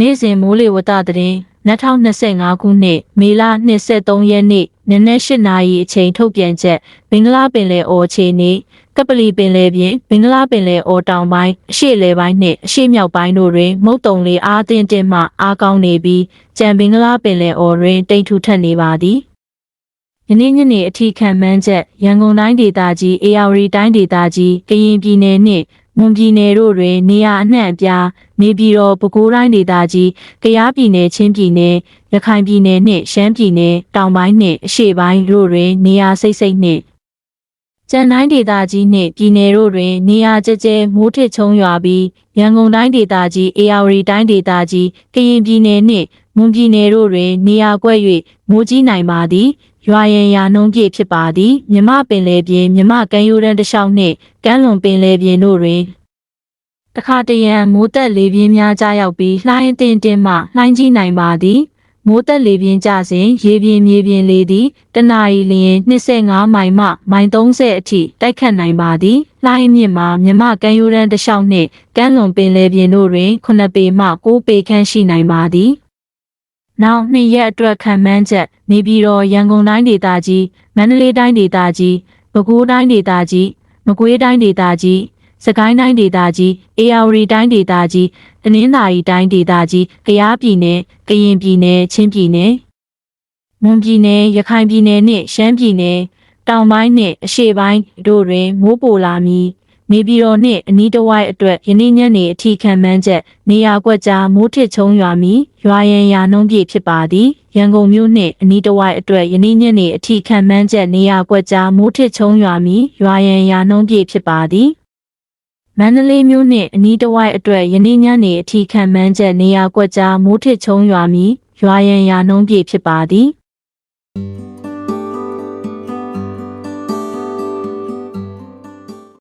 နေ့စဉ်မိုးလေဝသသတင်း2025ခုနှစ်မေလ23ရက်နေ့နနက်8နာရီအချိန်ထုတ်ပြန်ချက်ဘင်္ဂလားပင်လယ်အော်အခြေအနေကပလီပင်လယ်ပြင်ဘင်္ဂလားပင်လယ်အော်တောင်ပိုင်းအရှေ့လယ်ပိုင်းနှင့်အရှေ့မြောက်ပိုင်းတို့တွင်မုတ်တုံလေအားအသင့်တင်မှအားကောင်းနေပြီးကြံဘင်္ဂလားပင်လယ်အော်တွင်တိမ်ထူထပ်နေပါသည်ယနေ့ညနေအထိခံမှန်းချက်ရန်ကုန်တိုင်းဒေသကြီးအေရဝတီတိုင်းဒေသကြီးကရင်ပြည်နယ်နှင့် မွန်ပြည်နယ်တို့တွင်နေရာအနှံ့အပြားနေပြည်တော်ပဲခူးတိုင်းဒေသကြီးကယားပြည်နယ်ချင်းပြည်နယ်ရခိုင်ပြည်နယ်နှင့်ရှမ်းပြည်နယ်တောင်ပိုင်းနှင့်အရှေ့ပိုင်းတို့တွင်နေရာစိတ်စိတ်နှင့်ကျန်တိုင်းဒေသကြီးနှင့်ပြည်နယ်တို့တွင်နေရာကျကျမိုးထစ်ချုံရွာပြီးရန်ကုန်တိုင်းဒေသကြီးအေရဝတီတိုင်းဒေသကြီးကရင်ပြည်နယ်နှင့်မွန်ပြည်နယ်တို့တွင်နေရာကွက်၍မိုးကြီးနိုင်ပါသည် ရွာရင်ရာနှုံးပြည့်ဖြစ်ပါသည်မြမပင်လယ်ပြင်မြမကမ်းရိုးတန်းတစ်လျှောက်နှင့်ကမ်းလွန်ပင်လယ်ပြင်တို့တွင်တခါတရံမိုးတက်လေပြင်းများကြားရောက်ပြီးလှိုင်းအတင်တင်မှလှိုင်းကြီးနိုင်ပါသည်မိုးတက်လေပြင်းကျစဉ်ရေပြင်းမြေပြင်းလေသည်တနအီလျင်25မိုင်မှမိုင်30အထိတိုက်ခတ်နိုင်ပါသည်လှိုင်းမြင့်မှာမြမကမ်းရိုးတန်းတစ်လျှောက်နှင့်ကမ်းလွန်ပင်လယ်ပြင်တို့တွင်9ပေမှ9ပေခန့်ရှိနိုင်ပါသည် နောက်နှစ်ရက်အတွက်ခံမှန်းချက်နေပြည်တော်ရန်ကုန်တိုင်းဒေသကြီးမန္တလေးတိုင်းဒေသကြီးပဲခူးတိုင်းဒေသကြီးမကွေးတိုင်းဒေသကြီးစကိုင်းတိုင်းဒေသကြီးအေရဝတီတိုင်းဒေသကြီးတနင်္သာရီတိုင်းဒေသကြီးကယားပြည်နယ်ကရင်ပြည်နယ်ချင်းပြည်နယ်မွန်ပြည်နယ်ရခိုင်ပြည်နယ်နှင့်ရှမ်းပြည်နယ်တောင်ပိုင်းနှင့်အရှေ့ပိုင်းတို့တွင်မိုးပိုလာမည် နေပြည်တော်နှင့်အနီးတစ်ဝိုက်အတွက်ယနေ့ညနေအထိခံမှန်းချက်နေရာကွက်ကြားမိုးထစ်ချုံရွာမည်ရွာရန်ရာနှုံးပြည့်ဖြစ်ပါသည်ရန်ကုန်မြို့နှင့်အနီးတစ်ဝိုက်အတွက်ယနေ့ညနေအထိခံမှန်းချက်နေရာကွက်ကြားမိုးထစ်ချုံရွာမည်ရွာရန်ရာနှုံးပြည့်ဖြစ်ပါသည်မန္တလေးမြို့နှင့်အနီးတစ်ဝိုက်အတွက်ယနေ့ညနေအထိခံမှန်းချက်နေရာကွက်ကြားမိုးထစ်ချုံရွာမီရွာရန်ရာနှုံးပြည့်ဖြစ်ပါသည်